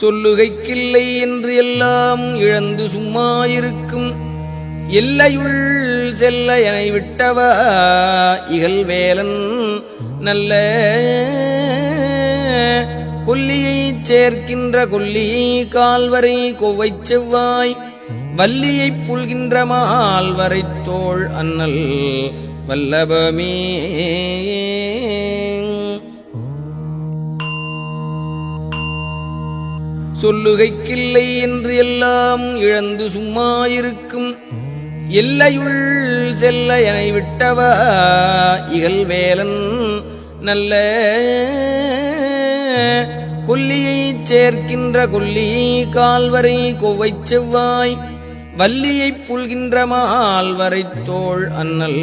சொல்லுகைக்கில்லை என்று எல்லாம் இழந்து சும்மா இருக்கும் எல்லையுள் செல்ல என விட்டவா? இகல் வேலன் நல்ல கொல்லியைச் சேர்க்கின்ற கொல்லியை கால்வரை கொவ்வைச் செவ்வாய். வல்லியைப் புல்கின்ற மால்வரை தோள் அண்ணல் வல்லபமே. சொல்லுகைக்கில்லை என்று எல்லாம் இழந்து சும்மா இருக்கும் எல்லையுள் செல்ல என விட்டவா? இகல் வேலன் நல்ல கொல்லியைச் சேர்க்கின்ற கொல்லியை கால்வரை கொவை செவ்வாய் வல்லியைப் புல்கின்ற மால்வரை தோள் அண்ணல்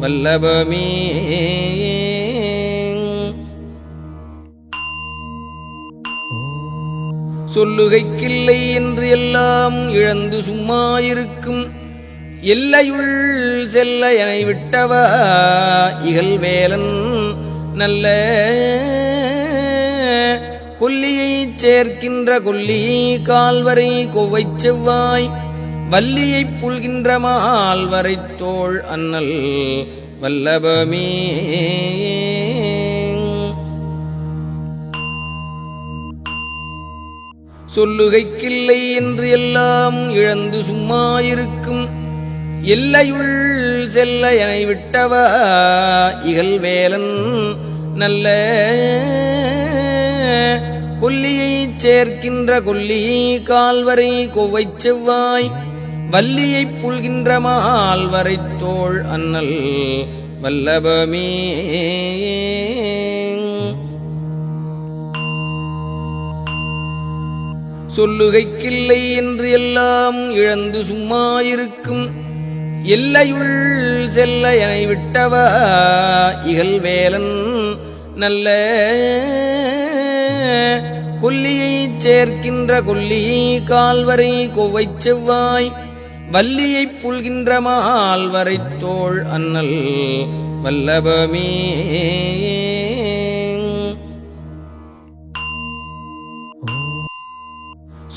வல்லபமே. சொல்லுகைக்கில்லை என்று எல்லாம் இழந்து சும்மா இருக்கும் எல்லையுள் செல்ல என விட்டவா? இகல் வேலன் நல்ல கொல்லியைச் சேர்க்கின்ற கொல்லியை கால்வரை கொவ்வைச் செவ்வாய் வல்லியைப் புல்கின்ற மால்வரை தோள் அண்ணல் வல்லபமே. சொல்லுகைக்கில்லை என்று எல்லாம் இழந்து சும்மா இருக்கும் எல்லையுள் செல்ல என விட்டவா இகல் வேலன் நல்ல கொல்லியைச் சேர்க்கின்ற கொல்லியை கால்வரை கொவ்வைச் செவ்வாய் வல்லியைப் புல்கின்ற மால்வரை தோள் அண்ணல் வல்லபமே. சொல்லுகைக்கில்லை என்று எல்லாம் இழந்து சும்மா இருக்கும் எல்லையுள் செல்ல என விட்டவா இகல் வேலன் நல்ல கொல்லியைச் சேர்க்கின்ற கொல்லியை கால்வரை கொவ்வைச் செவ்வாய் வல்லியைப் புல்கின்ற மால்வரை தோள் அண்ணல் வல்லபமே.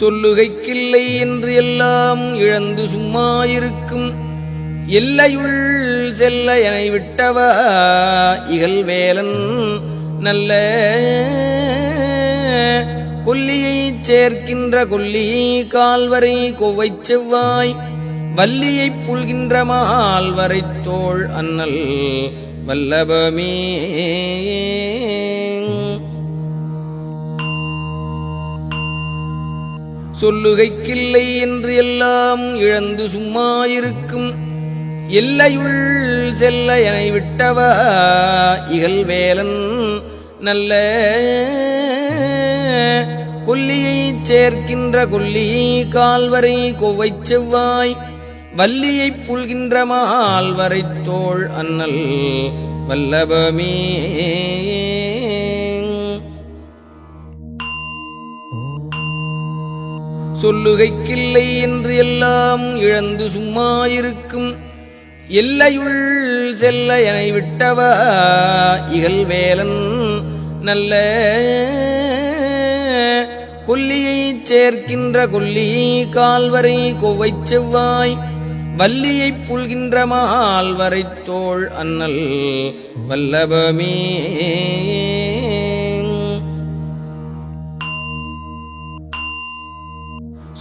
சொல்லுகைக்கில்லை என்று எல்லாம் இழந்து சும்மா இருக்கும் எல்லையுள் செல்ல என விட்டவா இகல் வேலன் நல்ல கொல்லியைச் சேர்க்கின்ற கொல்லியை கால்வரை கொவ்வைச் செவ்வாய் வல்லியைப் புல்கின்ற மால்வரை தோள் அண்ணல் வல்லபமே. சொல்லுகைக்கில்லை என்று எல்லாம் இழந்து சும்மா இருக்கும் எல்லையுள் செல்ல என விட்டவா இகல் வேலன் நல்ல கொல்லியைச் சேர்க்கின்ற கொல்லியை கால்வரை கொவ்வைச் செவ்வாய் வல்லியைப் புல்கின்ற மால்வரை தோள் அண்ணல் வல்லபமே. சொல்லுகைக்கில்லை என்று எல்லாம் இழந்து சும்மா இருக்கும் எல்லையுள் செல்ல என விட்டவா? இகல் வேலன் நல்ல கொல்லியைச் சேர்க்கின்ற கொல்லி கால்வரை கொவை செவ்வாய். வல்லியைப் புல்கின்ற மால்வரை தோள் அண்ணல் வல்லபமே.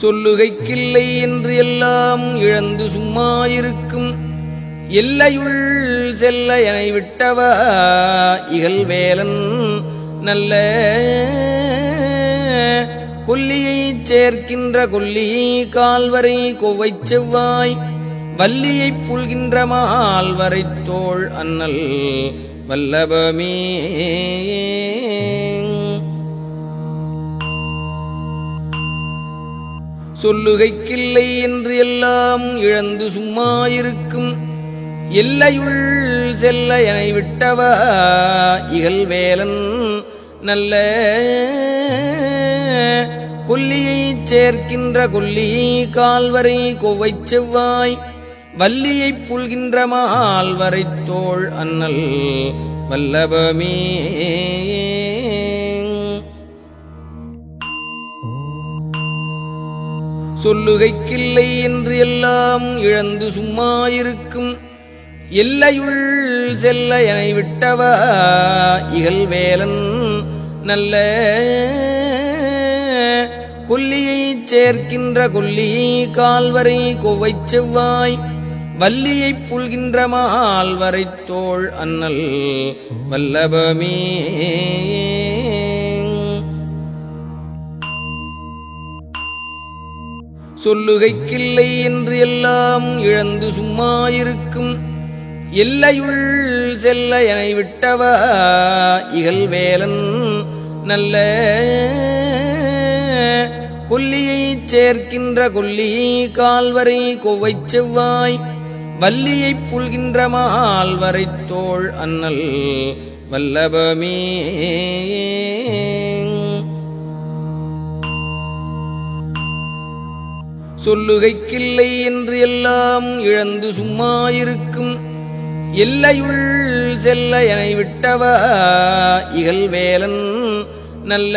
சொல்லுகைக்கில்லை என்று எல்லாம் இழந்து சும்மா இருக்கும் எல்லையுள் செல்ல என விட்டவா இகல் வேலன் நல்ல கொல்லியைச் சேர்க்கின்ற கொல்லி கால்வரை கொவ்வைச் செவ்வாய் வல்லியைப் புல்கின்ற மால்வரை தோள் அன்னல் வல்லபமே. சொல்லுகைக்கில்லை என்று எல்லாம் இழந்து சும்மா இருக்கும் எல்லையுள் செல்ல என விட்டவா இகழ்வேலன் நல்ல கொல்லியைச் சேர்க்கின்ற கொல்லி கால்வரை கொவ்வைச் செவ்வாய் வல்லியைப் புல்கின்ற மால்வரை தோள் அன்னல் வல்லபமே. சொல்லுகைக்கில்லை என்று எல்லாம் இழந்து சும்மா இருக்கும் எல்லையுள் செல்ல என விட்டவா? இகல் வேலன் நல்ல கொல்லியைச் சேர்க்கின்ற கொல்லியை கால்வரை கொவ்வைச் செவ்வாய். வல்லியைப் புல்கின்ற மால்வரை தோள் அன்னல் வல்லபமே. சொல்லுகைக்கில்லை என்று எல்லாம் இழந்து சும்மா இருக்கும் எல்லையுள் செல்ல என விட்டவா? இகல் வேலன் நல்ல கொல்லியைச் சேர்க்கின்ற கொல்லியை கால்வரை கொவ்வைச் செவ்வாய் வல்லியைப் புல்கின்ற மால்வரை தோள் அன்னல் வல்லபமே. சொல்லுகைக்கில்லை என்று எல்லாம் இழந்து சும்மா இருக்கும் எல்லையுள் செல்ல என விட்டவா இகல் வேலன் நல்ல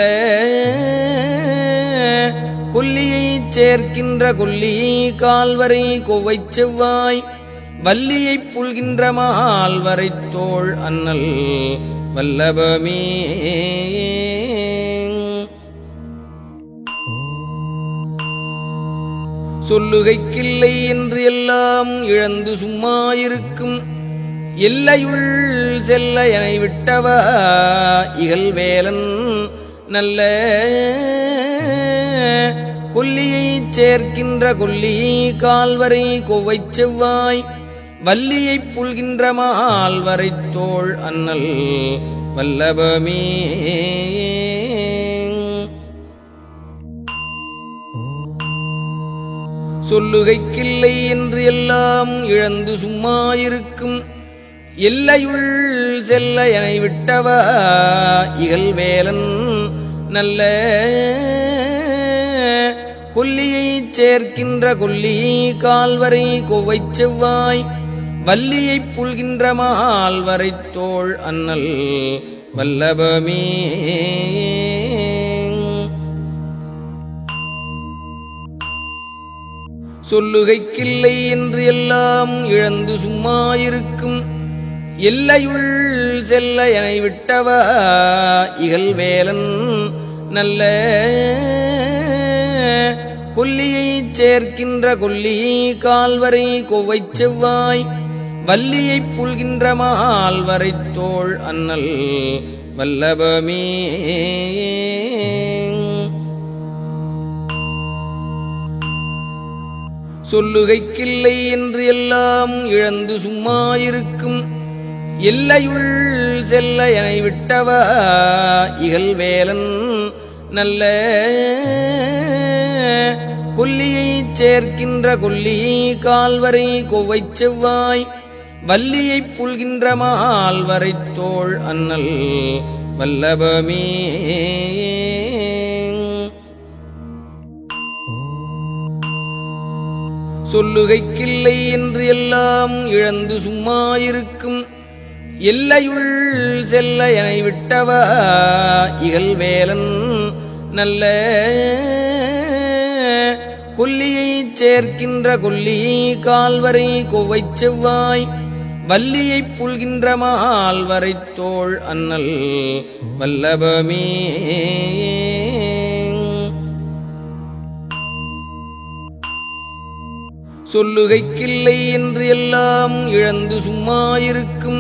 கொல்லியைச் சேர்க்கின்ற கொல்லியை கால்வரை கொவ்வைச் செவ்வாய் வல்லியைப் புல்கின்ற மால்வரை தோள் அன்னல் வல்லபமே. சொல்லுகைக்கில்லை என்று எல்லாம் இழந்து சும்மா இருக்கும் எல்லையுள் செல்ல என விட்டவா? இகல் வேலன் நல்ல கொல்லியைச் சேர்க்கின்ற கொல்லியை கால்வரை கொவை செவ்வாய் வல்லியைப் புல்கின்ற மால்வரை தோள் அன்னல் வல்லபமே. சொல்லுகைக்கில்லை என்று எல்லாம் இழந்து சும்மா இருக்கும் எல்லையுள் செல்ல என விட்டவா? இகல் வேலன் நல்ல கொல்லியைச் சேர்க்கின்ற கொல்லியை கால்வரை கொவ்வைச் செவ்வாய். வல்லியைப் புல்கின்ற மால்வரை தோள் அன்னல் வல்லபமே. சொல்லுகைக்கில்லை என்று எல்லாம் இழந்து சும்மா இருக்கும் எல்லையுள் செல்ல என விட்டவா? இகல் வேலன் நல்ல கொல்லியைச் சேர்க்கின்ற கொல்லியை கால்வரை கொவ்வைச் செவ்வாய் வல்லியைப் புல்கின்ற மால்வரை தோள் அன்னல் வல்லபமே. சொல்லுகைக்கில்லை என்று எல்லாம் இழந்து சும்மா இருக்கும் எல்லையுள் செல்ல என விட்டவா இகல் வேலன் நல்ல கொல்லியைச் சேர்க்கின்ற கொல்லியை கால்வரை கொவ்வைச் செவ்வாய் வல்லியைப் புல்கின்ற மால்வரை தோள் அன்னல் வல்லபமே. சொல்லுகைக்கில்லை என்று எல்லாம் இழந்து சும்மா இருக்கும் எல்லையுள் செல்ல என விட்டவா? இகல் வேலன் நல்ல கொல்லியைச் சேர்க்கின்ற கொல்லியை கால்வரை கொவ்வைச் செவ்வாய் வல்லியைப் புல்கின்ற மால்வரை தோள் அன்னல் வல்லபமே. சொல்லுகைக்கில்லை என்று எல்லாம் இழந்து சும்மா இருக்கும்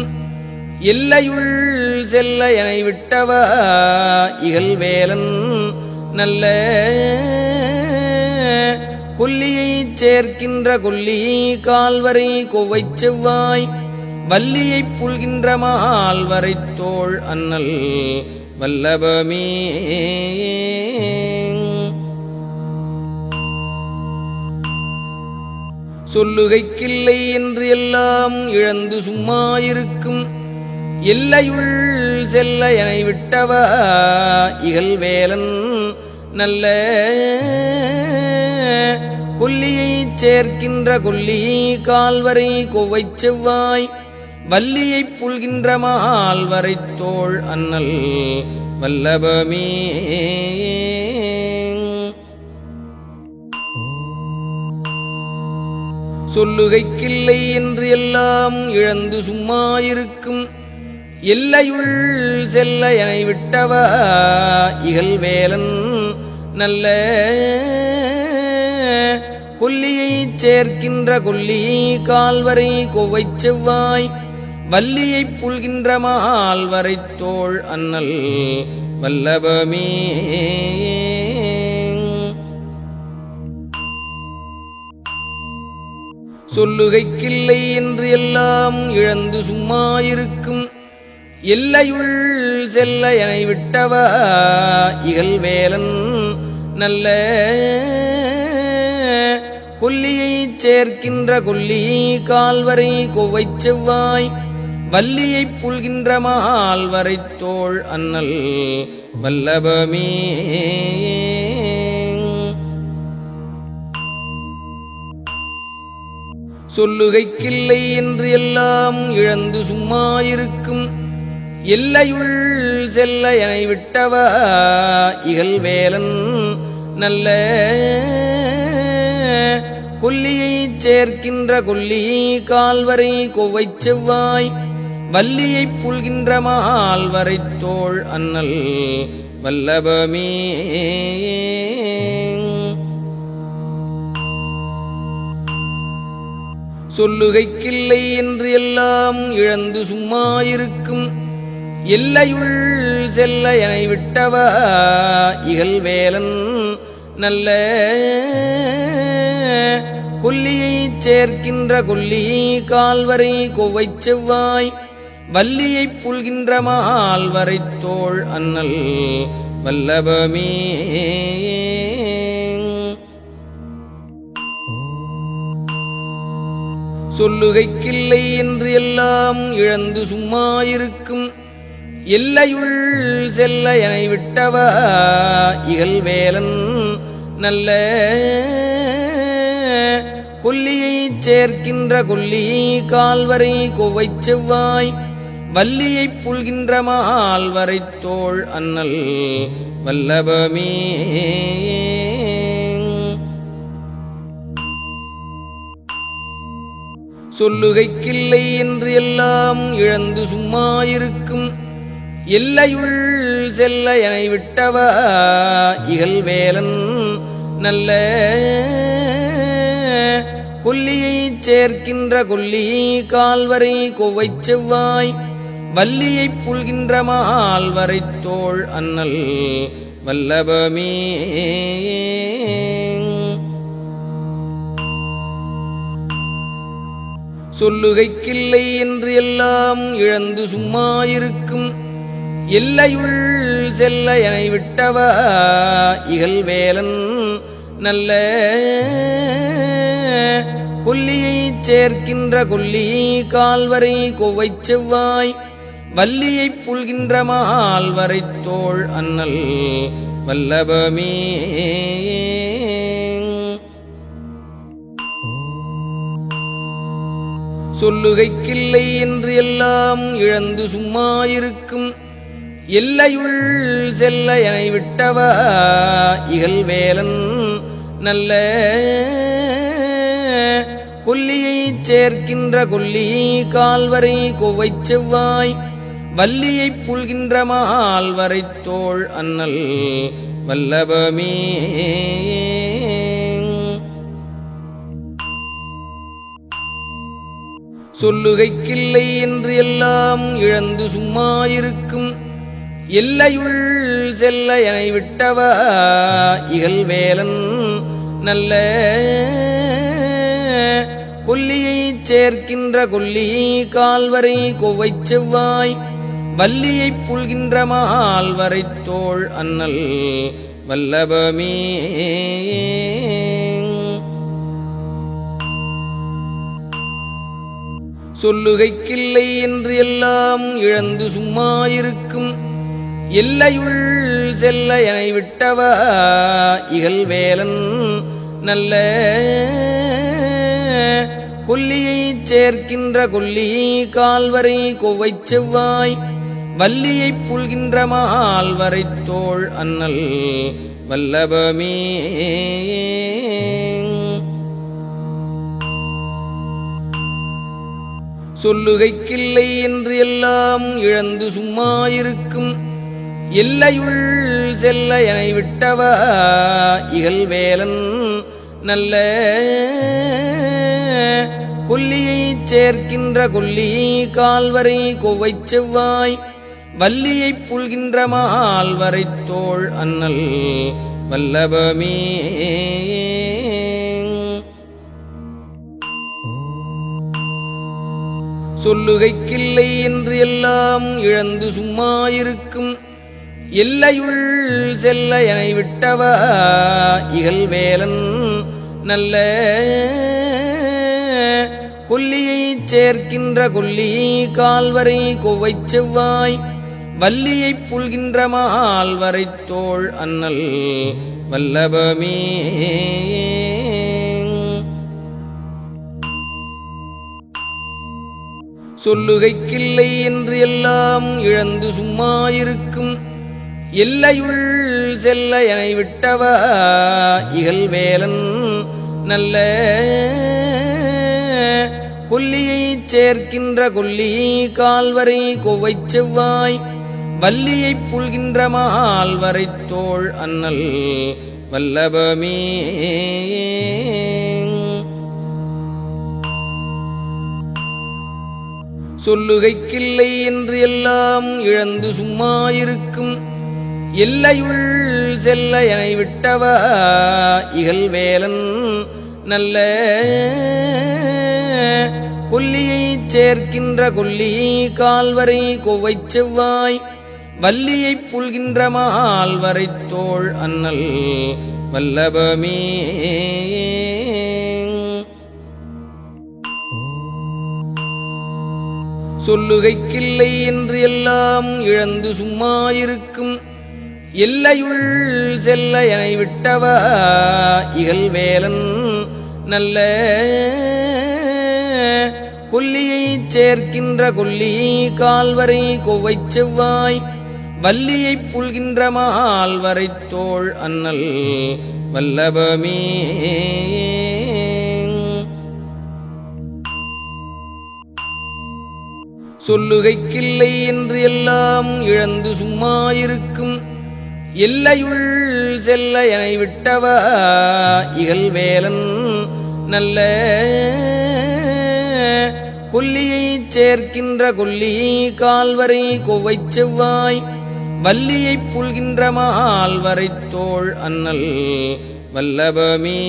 எல்லையுள் செல்ல என விட்டவா இகல் வேலன் நல்ல கொல்லியைச் சேர்க்கின்ற கொல்லியை கால்வரை கொவை செவ்வாய் வல்லியைப் புல்கின்ற மால்வரை தோள் அன்னல் வல்லபமே. சொல்லுகைக்கில்லை என்று எல்லாம் இழந்து சும்மா இருக்கும் எல்லையுள் செல்ல என விட்டவா? இகல் வேலன் நல்ல கொல்லியைச் சேர்க்கின்ற கொல்லி கால்வரை கொவை செவ்வாய். வல்லியைப் புல்கின்ற மால்வரை தோள் அன்னல் வல்லபமே. சொல்லுகைக்கில்லை என்று எல்லாம் இழந்து சும்மா இருக்கும் எல்லையுள் செல்ல என விட்டவா இகல் வேலன் நல்ல கொல்லியைச் சேர்க்கின்ற கொல்லியை கால்வரை கொவை செவ்வாய் வல்லியைப் புல்கின்ற மால்வரை தோள் அண்ணல் வல்லபமே. சொல்லுகைக்கில்லை என்று எல்லாம் இழந்து சும்மா இருக்கும் எல்லையுள் செல்ல என விட்டவா இகல் வேலன் நல்ல கொல்லியைச் சேர்க்கின்ற கொல்லி கால்வரை கொவ்வைச் செவ்வாய் வல்லியைப் புல்கின்ற மால்வரை தோள் அன்னல் வல்லபமே. சொல்லுகைக்கில்லை என்று எல்லாம் இழந்து சும்மா இருக்கும் எல்லையுள் செல்ல என விட்டவா? இகல் வேலன் நல்ல கொல்லியைச் சேர்க்கின்ற கொல்லி கால்வரை கொவ்வைச் செவ்வாய் வல்லியைப் புல்கின்ற மால்வரை தோள் அண்ணல் வல்லபமே. சொல்லுகைக்கில்லை என்று எல்லாம் இழந்து சும்மா இருக்கும் எல்லையுள் செல்ல என விட்டவா? இகல் வேலன் நல்ல கொல்லியைச் சேர்க்கின்ற கொல்லியை கால்வரை கொவ்வைச் செவ்வாய். வல்லியைப் புல்கின்ற மால்வரை தோள் அண்ணல் வல்லபமே. சொல்லுகைக்கில்லை என்று எல்லாம் இழந்து சும்மா இருக்கும் எல்லையுள் செல்ல என விட்டவா இகல் வேலன் நல்ல கொல்லியைச் சேர்க்கின்ற கொல்லியை கால்வரை கோவை செவ்வாய் வல்லியைப் புல்கின்ற மால்வரை தோள் அண்ணல் வல்லபமே. சொல்லுகைக்கில்லை என்று எல்லாம் இழந்து சும்மா இருக்கும் எல்லையுள் செல்ல என விட்டவா? இகல் வேலன் நல்ல கொல்லியைச் சேர்க்கின்ற கொல்லியை கால்வரை கொவை செவ்வாய் வல்லியைப் புல்கின்ற மால்வரை தோள் அண்ணல் வல்லபமே. சொல்லுகைக்கில்லை என்று எல்லாம் இழந்து சும்மா இருக்கும் எல்லையுள் செல்ல என விட்டவா? இகல் வேலன் நல்ல கொல்லியைச் சேர்க்கின்ற கொல்லியை கால்வரை கொவ்வைச் செவ்வாய். வல்லியைப் புல்கின்ற மால்வரை தோள் அண்ணல் வல்லபமே. சொல்லுகைக்கில்லை என்று எல்லாம் இழந்து சும்மா இருக்கும் எல்லையுள் செல்ல என விட்டவா இகல் வேலன் நல்ல கொல்லியைச் சேர்க்கின்ற கொல்லியை கால்வரை கொவ்வைச் செவ்வாய் வல்லியைப் புல்கின்ற மால்வரை தோள் அண்ணல் வல்லபமே. சொல்லுகைக்கில்லை என்று எல்லாம் இழந்து சும்மா இருக்கும் எல்லையுள் செல்ல என விட்டவா? இகல் வேலன் நல்ல கொல்லியைச் சேர்க்கின்ற கொல்லியை கால்வரை கொவ்வைச் செவ்வாய் வல்லியைப் புல்கின்ற மால்வரை தோள் அண்ணல் வல்லபமே. சொல்லுகைக்கில்லை என்று எல்லாம் இழந்து சும்மா இருக்கும் எல்லையுள் செல்ல என விட்டவா இகல் வேலன் நல்ல கொல்லியைச் சேர்க்கின்ற கொல்லியை கால்வரை கொவ்வைச் செவ்வாய் வல்லியைப் புல்கின்ற மால்வரை தோள் அண்ணல் வல்லபமே. சொல்லுகைக்கில்லை என்று எல்லாம் இழந்து சும்மா இருக்கும் எல்லையுள் செல்ல என விட்டவா இகழ்வேலன் நல்ல கொல்லியைச் சேர்க்கின்ற கொல்லியை கால்வரை கொவ்வைச் செவ்வாய் வல்லியைப் புல்கின்ற மால்வரைத் தோள் அண்ணல் வல்லபமே. சொல்லுகைக்கில்லை என்று எல்லாம் இழந்து சும்மா இருக்கும் எல்லையுள் செல்ல என விட்டவா இகழ்வேலன் நல்ல கொல்லியைச் சேர்க்கின்ற கொல்லி கால்வரை கொவை செவ்வாய் வல்லியைப் புல்கின்ற மால்வரைத் தோள் அண்ணல் வல்லபமே. சொல்லுகைக்கில்லை என்று எல்லாம் இழந்து சும்மா இருக்கும் எல்லையுள் செல்ல என விட்டவா இகழ்வேலன் நல்ல கொல்லியைச் சேர்க்கின்ற கொல்லி கால்வரை கொவை செவ்வாய் வல்லியைப் புல்கின்ற மால்வரைத் தோள் அன்னல் வல்லபமே. சொல்லுகைக்கில்லை என்று எல்லாம் இழந்து சும்மா இருக்கும் எல்லையுள் செல்ல என விட்டவா இகழ்வேலன் நல்ல கொல்லியைச் சேர்க்கின்ற கொல்லியை கால்வரை கொவ்வைச் செவ்வாய் வல்லியைப் புல்கின்ற மால்வரை தோள் அன்னல் வல்லபமே. சொல்லுகைக்கில்லை என்று எல்லாம் இழந்து சும்மா இருக்கும் எல்லையுள் செல்ல என விட்டவா? இகழ்வேலன் நல்ல கொல்லியைச் சேர்க்கின்ற கொல்லி கால்வரை கொவ்வைச் செவ்வாய். வல்லியைப் புல்கின்ற மால்வரை தோள் அண்ணல் வல்லபமே. சொல்லுகைக்கில்லை என்று எல்லாம் இழந்து சும்மா இருக்கும் எல்லையுள் செல்ல என விட்டவா? இகழ்வேலன் நல்ல கொல்லியைச் சேர்க்கின்ற கொல்லியை கால்வரை கொவை செவ்வாய் வல்லியைப் புல்கின்ற மால்வரை தோள் அண்ணல் வல்லபமே.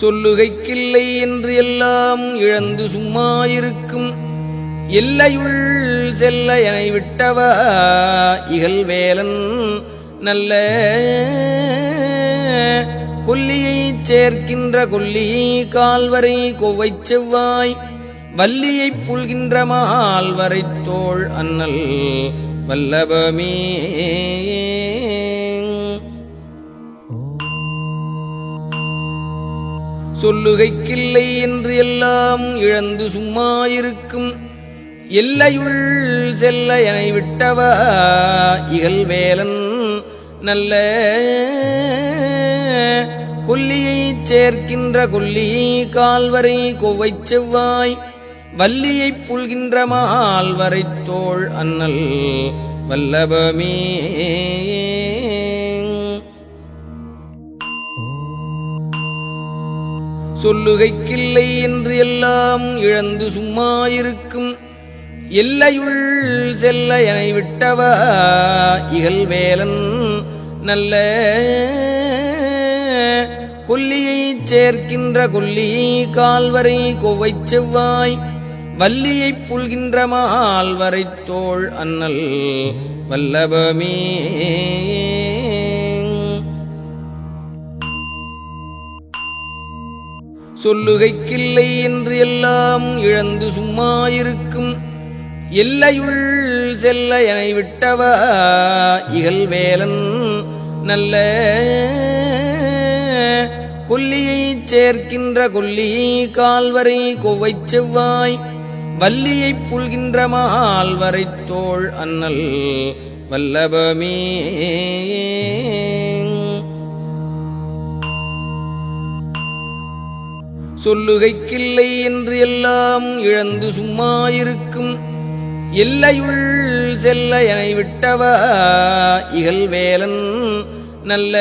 சொல்லுகைக்கில்லை என்று எல்லாம் இழந்து சும்மா இருக்கும் எல்லையுள் செல்ல என விட்டவா? இகழ்வேலன் நல்ல கொல்லியைச் சேர்க்கின்ற கொல்லியை கால்வரை கொவ்வைச் செவ்வாய் வல்லியைப் புல்கின்ற மால்வரை தோள் அண்ணல் வல்லபமே. சொல்லுகைக்கில்லை என்று எல்லாம் இழந்து சும்மா இருக்கும் எல்லையுள் செல்ல என விட்டவா? இகல் வேலன் நல்ல கொல்லியைச் சேர்க்கின்ற கொல்லியை கால்வரை கொவ்வைச் செவ்வாய் வல்லியைப் புல்கின்ற மால்வரை தோள் அண்ணல் வல்லபமே. சொல்லுகைக்கில்லை என்று எல்லாம் இழந்து சும்மா இருக்கும் எல்லையுள் செல்ல என விட்டவா? இகழ்வேலன் நல்ல கொல்லியைச் சேர்க்கின்ற கொல்லியை கால்வரை கொவை செவ்வாய். வல்லியைப் புல்கின்ற மால்வரை தோள் அண்ணல் வல்லபமே. சொல்லுகைக்கில்லை என்று எல்லாம் இழந்து சும்மா இருக்கும் எல்லையுள் செல்ல என விட்டவா இகழ்வேலன் நல்ல கொல்லியைச் சேர்க்கின்ற கொல்லியை கால்வரை கொவ்வைச் செவ்வாய் வல்லியைப் புல்கின்ற மால்வரைத் தோள் அண்ணல் வல்லபமே. சொல்லுகைக்கில்லை என்று எல்லாம் இழந்து சும்மா இருக்கும் எல்லையுள் செல்ல என விட்டவா இகழ்வேலன் நல்ல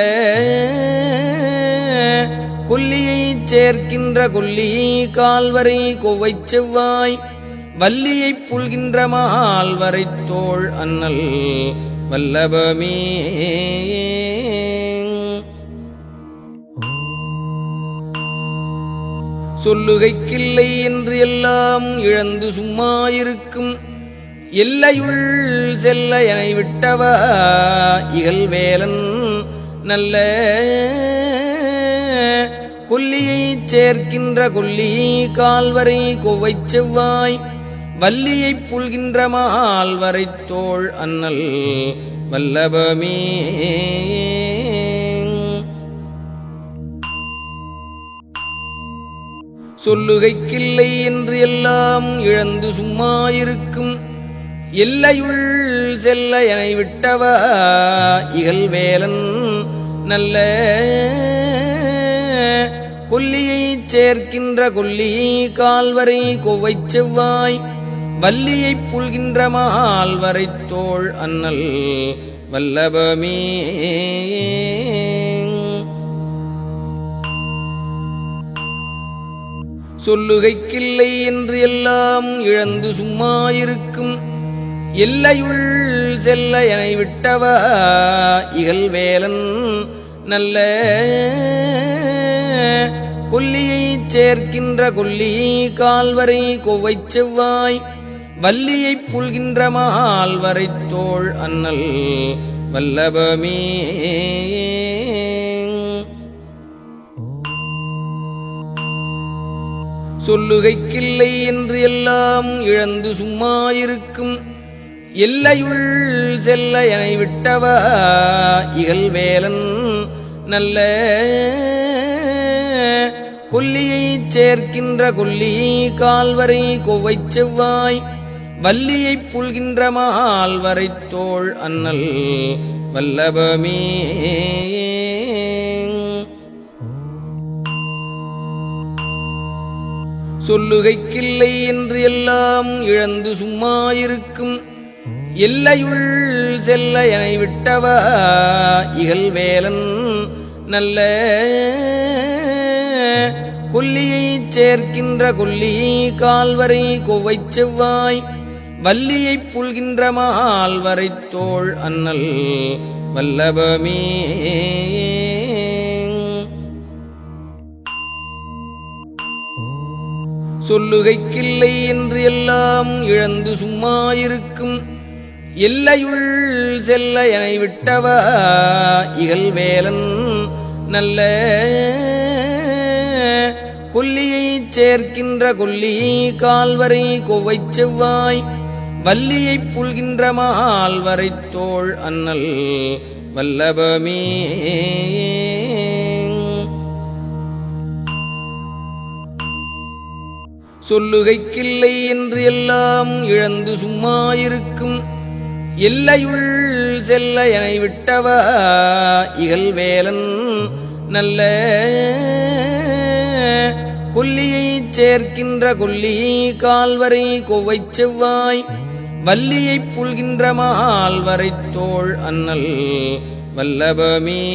கொல்லியைச் சேர்க்கின்ற கொல்லியை கால்வரை கொவ்வைச் செவ்வாய் வல்லியைப் புல்கின்ற மால்வரை தோள் அண்ணல் வல்லபமே. சொல்லுகைக்கில்லை என்று எல்லாம் இழந்து சும்மா இருக்கும் எல்லையுள் செல்ல என விட்டவா இகழ்வேலன் நல்ல கொல்லியைச் சேர்க்கின்ற கொல்லியை கால்வரை கொவ்வைச் செவ்வாய் வல்லியைப் புல்கின்ற மால்வரை தோள் அண்ணல் வல்லபமே. சொல்லுகைக்கில்லை என்று எல்லாம் இழந்து சும்மா இருக்கும் எல்லையுள் செல்ல என விட்டவா இகழ்வேலன் நல்ல கொல்லியைச் சேர்க்கின்ற கொல்லியை கால்வரை கொவை செவ்வாய் வல்லியைப் புல்கின்ற மால்வரை தோள் அண்ணல் வல்லபமே. சொல்லுகைக்கில்லை என்று எல்லாம் இழந்து சும்மா இருக்கும் எல்லையுள் செல்ல என விட்டவா? இகழ்வேலன் நல்ல கொல்லியைச் சேர்க்கின்ற கொல்லி கால்வரை கொவ்வைச் செவ்வாய். வல்லியைப் புல்கின்ற மால்வரை தோள் அண்ணல் வல்லபமே. சொல்லுகைக்கில்லை என்று எல்லாம் இழந்து சும்மா இருக்கும் எல்லையுள் செல்ல என விட்டவா இகழ்வேலன் நல்ல கொல்லியைச் சேர்க்கின்ற கொல்லி கால்வரை கொவ்வைச் செவ்வாய் வல்லியைப் புல்கின்ற மால்வரை தோள் அண்ணல் வல்லபமே. சொல்லுகைக்கில்லை என்று எல்லாம் இழந்து சும்மா இருக்கும் எல்லையுள் செல்ல என விட்டவா இகல் வேலன் நல்ல கொல்லியைச் சேர்க்கின்ற கொல்லியை கால்வரை கொவை செவ்வாய் வல்லியைப் புல்கின்ற மால்வரை தோள் அன்னல் வல்லபமே. சொல்லுகைக்கில்லை என்று எல்லாம் இழந்து சும்மா இருக்கும் எல்லையுள் செல்ல என விட்டவா? இகழ்வேலன் நல்ல கொல்லியைச் சேர்க்கின்ற கொல்லியை கால்வரை கொவை செவ்வாய். வல்லியைப் புல்கின்ற மால்வரை தோள் அண்ணல் வல்லபமே. சொல்லுகைக்கில்லை என்று எல்லாம் இழந்து சும்மா இருக்கும் எல்லையுள் செல்ல என விட்டவா? இகழ்வேலன் நல்ல கொல்லியைச் சேர்க்கின்ற கொல்லியை கால்வரை கொவ்வைச் செவ்வாய் வல்லியைப் புல்கின்ற மால்வரை தோள் அண்ணல் வல்லபமே.